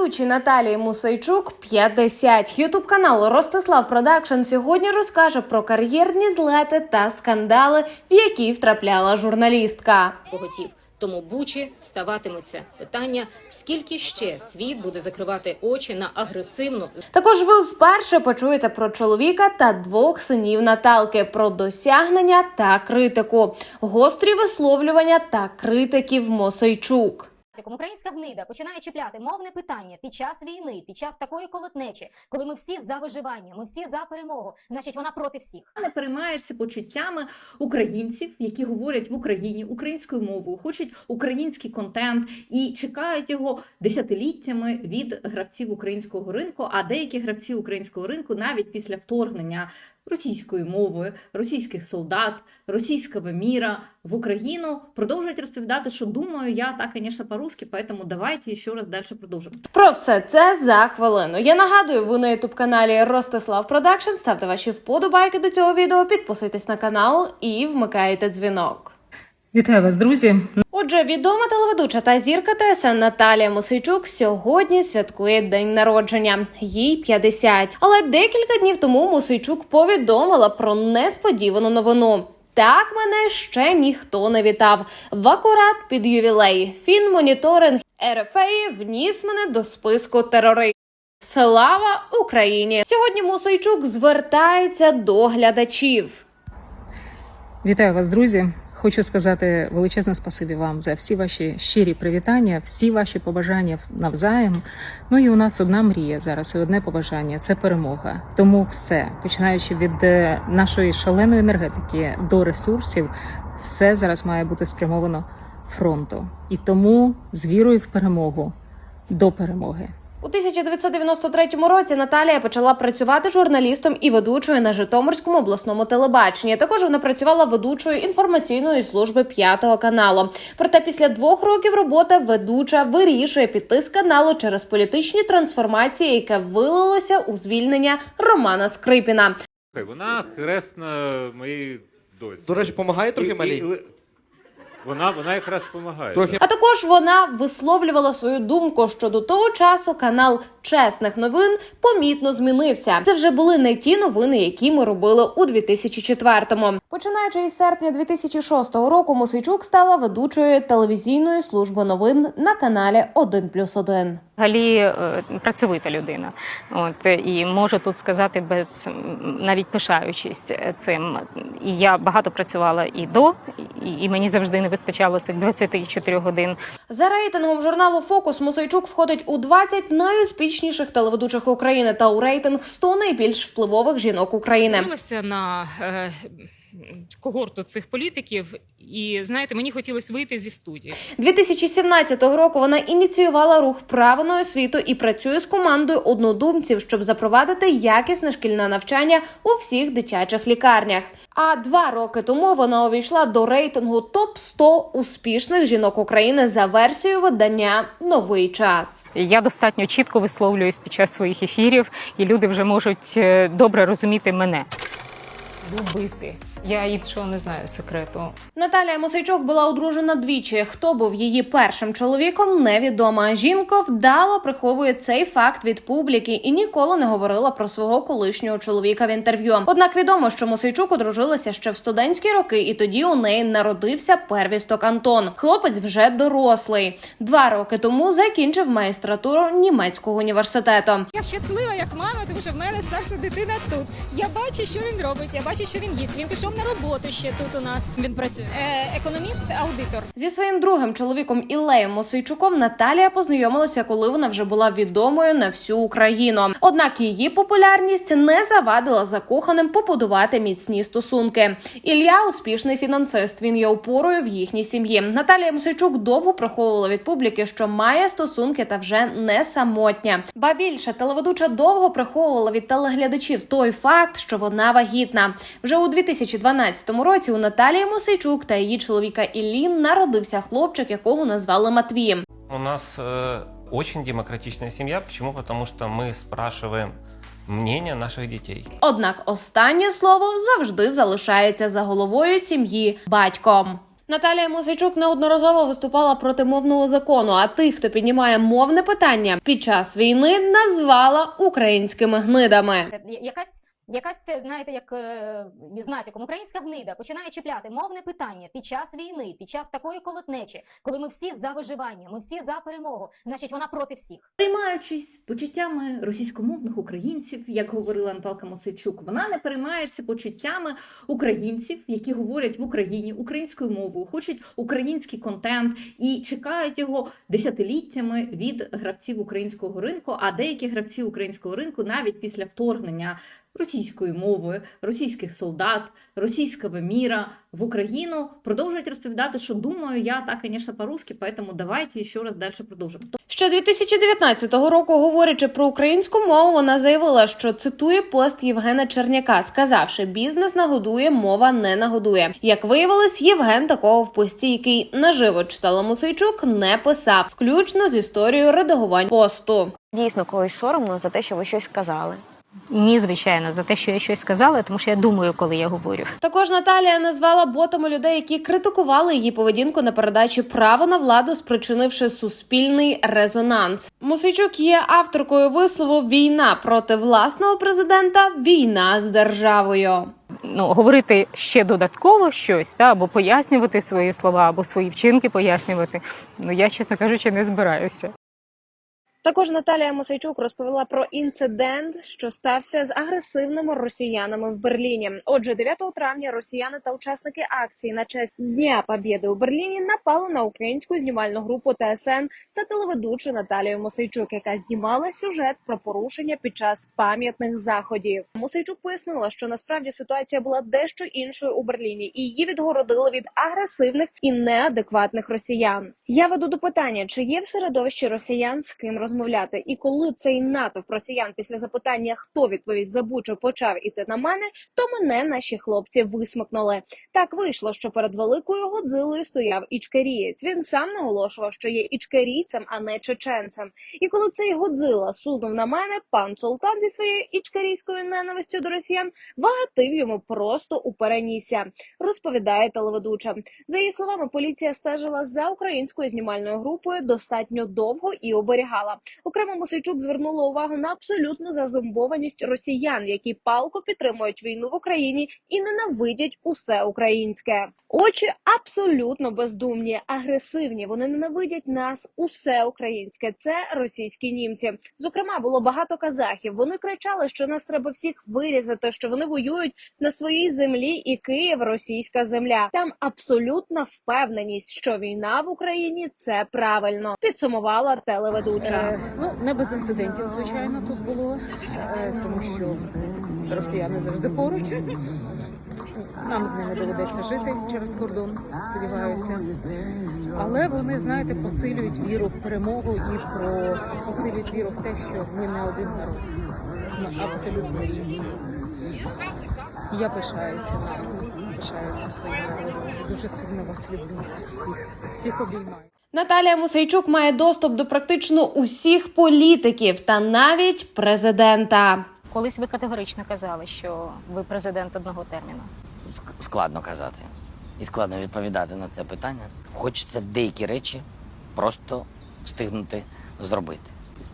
Телеведучій Наталії Мусейчук 50. Ютуб канал Ростислав Продакшн сьогодні розкаже про кар'єрні злети та скандали, в які втрапляла журналістка. поготів. Тому бучі ставатимуться питання, скільки ще світ буде закривати очі на агресивну Також ви вперше почуєте про чоловіка та двох синів Наталки, про досягнення та критику, гострі висловлювання та критиків Мосейчук. Українська гнида починає чіпляти мовне питання під час війни, під час такої колотнечі, коли ми всі за виживання, ми всі за перемогу, значить вона проти всіх. не переймається почуттями українців, які говорять в Україні українською мовою, хочуть український контент і чекають його десятиліттями від гравців українського ринку. А деякі гравці українського ринку навіть після вторгнення російської мови, російських солдат, російського міра в Україну продовжують розповідати, що думаю я так, звісно, по-русски, поэтому давайте ще раз далі продовжимо. Про все це за хвилину. Я нагадую, ви на ютуб каналі Ростислав Продакшн. Ставте ваші вподобайки до цього відео, підписуйтесь на канал і вмикайте дзвінок. Вітаю вас, друзі. Отже, відома телеведуча та зірка ТСН Наталія Мосейчук сьогодні святкує день народження. Їй 50. Але декілька днів тому Мосейчук повідомила про несподівану новину. Так мене ще ніхто не вітав. В акурат під ювілей фінмоніторинг РФА вніс мене до списку терористів. Слава Україні! Сьогодні Мосейчук звертається до глядачів. Вітаю вас, друзі. Хочу сказати величезне спасибі вам за всі ваші щирі привітання, всі ваші побажання навзаєм. Ну і у нас одна мрія зараз, і одне побажання це перемога. Тому все, починаючи від е, нашої шаленої енергетики до ресурсів, все зараз має бути спрямовано фронту. І тому з вірою в перемогу до перемоги. У 1993 році Наталія почала працювати журналістом і ведучою на Житомирському обласному телебаченні. Також вона працювала ведучою інформаційної служби п'ятого каналу. Проте після двох років роботи ведуча вирішує піти з каналу через політичні трансформації, яке вилилося у звільнення Романа Скрипіна. Вона хресна моїй доці. До речі, допомагає трохи малій? Вона, вона якраз допомагає. Трохи А також вона висловлювала свою думку, що до того часу канал чесних новин помітно змінився. Це вже були не ті новини, які ми робили у 2004-му. Починаючи із серпня 2006 року, Мосейчук стала ведучою телевізійної служби новин на каналі 1+,1. Взагалі е, працьовита людина. От і можу тут сказати без навіть пишаючись цим. І я багато працювала і до, і мені завжди не вистачало цих 24 годин. За рейтингом журналу Фокус Мусойчук входить у 20 найуспішніших телеведучих України та у рейтинг 100 найбільш впливових жінок України. дивилася на е, когорту цих політиків, і знаєте, мені хотілося вийти зі студії. 2017 року вона ініціювала рух право на освіту і працює з командою однодумців, щоб запровадити якісне шкільне навчання у всіх дитячих лікарнях. А два роки тому вона увійшла до рейтингу топ 100 успішних жінок України за версією видання Новий час. Я достатньо чітко висловлююсь під час своїх ефірів, і люди вже можуть е, добре розуміти мене. Любити. Я іншого не знаю секрету. Наталія Мосейчук була одружена двічі. Хто був її першим чоловіком, невідомо. Жінка вдало приховує цей факт від публіки і ніколи не говорила про свого колишнього чоловіка в інтерв'ю. Однак відомо, що Мосейчук одружилася ще в студентські роки, і тоді у неї народився первісток Антон. Хлопець вже дорослий. Два роки тому закінчив магістратуру німецького університету. Я щаслива як мама, тому що в мене старша дитина тут. Я бачу, що він робить, я бачу, що він їсть. Він пішов на роботу ще тут у нас. Він працює е, економіст, аудитор. Зі своїм другим чоловіком Ілеєм Мосейчуком Наталія познайомилася, коли вона вже була відомою на всю Україну. Однак її популярність не завадила закоханим побудувати міцні стосунки. Ілля успішний фінансист. Він є опорою в їхній сім'ї. Наталія Мосейчук довго приховувала від публіки, що має стосунки та вже не самотня. Ба більше телеведуча довго приховувала від телеглядачів той факт, що вона вагітна. Вже у 2012 році у Наталії Мосейчук та її чоловіка Іллі народився хлопчик, якого назвали Матвієм. У нас э, очень демократичная семья. Почему? Потому что мы спрашиваем мнение наших детей. Однак останнє слово завжди залишається за головою сім'ї батьком. Наталія Мосейчук неодноразово виступала проти мовного закону. А тих, хто піднімає мовне питання під час війни, назвала українськими гнидами. Якась Якась, знаєте, як е, з натяком, українська гнида починає чіпляти мовне питання під час війни, під час такої колотнечі, коли ми всі за виживання, ми всі за перемогу. Значить, вона проти всіх. Переймаючись почуттями російськомовних українців, як говорила Наталка Моцейчук, вона не переймається почуттями українців, які говорять в Україні українською мовою, хочуть український контент і чекають його десятиліттями від гравців українського ринку. А деякі гравці українського ринку навіть після вторгнення російської мови, російських солдат, російського міра в Україну продовжують розповідати, що думаю я так, звісно, по-русски, поэтому давайте ще раз далі продовжимо. Ще 2019 року, говорячи про українську мову, вона заявила, що цитує пост Євгена Черняка, сказавши: бізнес нагодує, мова не нагодує. Як виявилось, Євген такого в пості, який наживо читала Мусейчук, не писав, включно з історією редагувань посту. Дійсно, колись соромно за те, що ви щось сказали. Ні, звичайно, за те, що я щось сказала, тому що я думаю, коли я говорю. Також Наталія назвала ботами людей, які критикували її поведінку на передачі право на владу, спричинивши суспільний резонанс. Мосейчук є авторкою вислову Війна проти власного президента, війна з державою. Ну, говорити ще додатково щось, та, або пояснювати свої слова, або свої вчинки пояснювати. Ну я, чесно кажучи, не збираюся. Також Наталія Мосейчук розповіла про інцидент, що стався з агресивними росіянами в Берліні. Отже, 9 травня росіяни та учасники акції на честь Дня Побєди у Берліні напали на українську знімальну групу ТСН та телеведучу Наталію Мосейчук, яка знімала сюжет про порушення під час пам'ятних заходів. Мосейчук пояснила, що насправді ситуація була дещо іншою у Берліні, і її відгородили від агресивних і неадекватних росіян. Я веду до питання, чи є в середовищі росіян з ким розмовляти, і коли цей натовп росіян після запитання, хто відповість за почав іти на мене, то мене наші хлопці висмикнули. Так вийшло, що перед великою Годзилою стояв ічкерієць. Він сам наголошував, що є ічкерійцем, а не чеченцем. І коли цей Годзила сунув на мене, пан Султан зі своєю ічкерійською ненавистю до росіян вагатив йому просто у перенісся. Розповідає телеведуча. За її словами, поліція стежила за українською знімальною групою достатньо довго і оберігала. Окремо Мосейчук звернула увагу на абсолютну зазомбованість росіян, які палко підтримують війну в Україні і ненавидять усе українське. Очі абсолютно бездумні, агресивні. Вони ненавидять нас, усе українське. Це російські німці. Зокрема, було багато казахів. Вони кричали, що нас треба всіх вирізати, що вони воюють на своїй землі, і Київ російська земля. Там абсолютна впевненість, що війна в Україні це правильно. Підсумувала телеведуча. Ну, не без інцидентів, звичайно, тут було, е, тому що росіяни завжди поруч. Нам з ними доведеться жити через кордон, сподіваюся. Але вони, знаєте, посилюють віру в перемогу і про посилюють віру в те, що ми не один народ. Ми абсолютно різні. Я пишаюся нами, пишаюся своїм народом. Дуже сильно вас люблю. Всіх, всіх обіймаю. Наталія Мусейчук має доступ до практично усіх політиків та навіть президента. Колись ви категорично казали, що ви президент одного терміну. Складно казати і складно відповідати на це питання. Хочеться деякі речі просто встигнути зробити.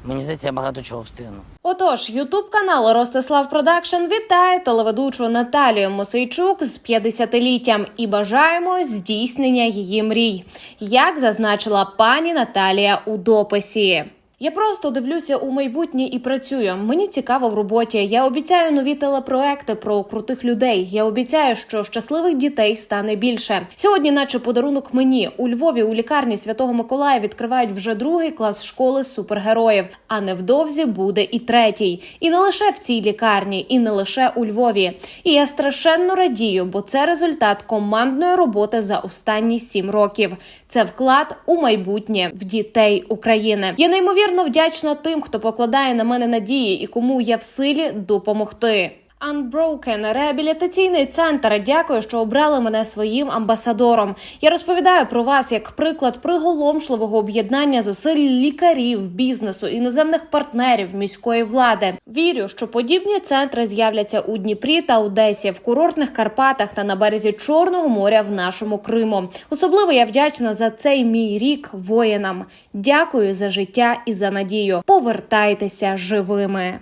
Мені здається, я багато чого встигну. Отож, Ютуб канал Ростислав Продакшн вітає телеведучу Наталію Мосейчук з 50-літтям і бажаємо здійснення її мрій, як зазначила пані Наталія у дописі. Я просто дивлюся у майбутнє і працюю. Мені цікаво в роботі. Я обіцяю нові телепроекти про крутих людей. Я обіцяю, що щасливих дітей стане більше. Сьогодні, наче подарунок мені у Львові у лікарні Святого Миколая відкривають вже другий клас школи супергероїв. А невдовзі буде і третій. І не лише в цій лікарні, і не лише у Львові. І я страшенно радію, бо це результат командної роботи за останні сім років. Це вклад у майбутнє в дітей України. Я неймовірно вдячна тим, хто покладає на мене надії і кому я в силі допомогти. Unbroken – реабілітаційний центр. Дякую, що обрали мене своїм амбасадором. Я розповідаю про вас як приклад приголомшливого об'єднання зусиль лікарів, бізнесу, іноземних партнерів, міської влади. Вірю, що подібні центри з'являться у Дніпрі та Одесі, в курортних Карпатах та на березі Чорного моря в нашому Криму. Особливо я вдячна за цей мій рік воїнам. Дякую за життя і за надію. Повертайтеся живими.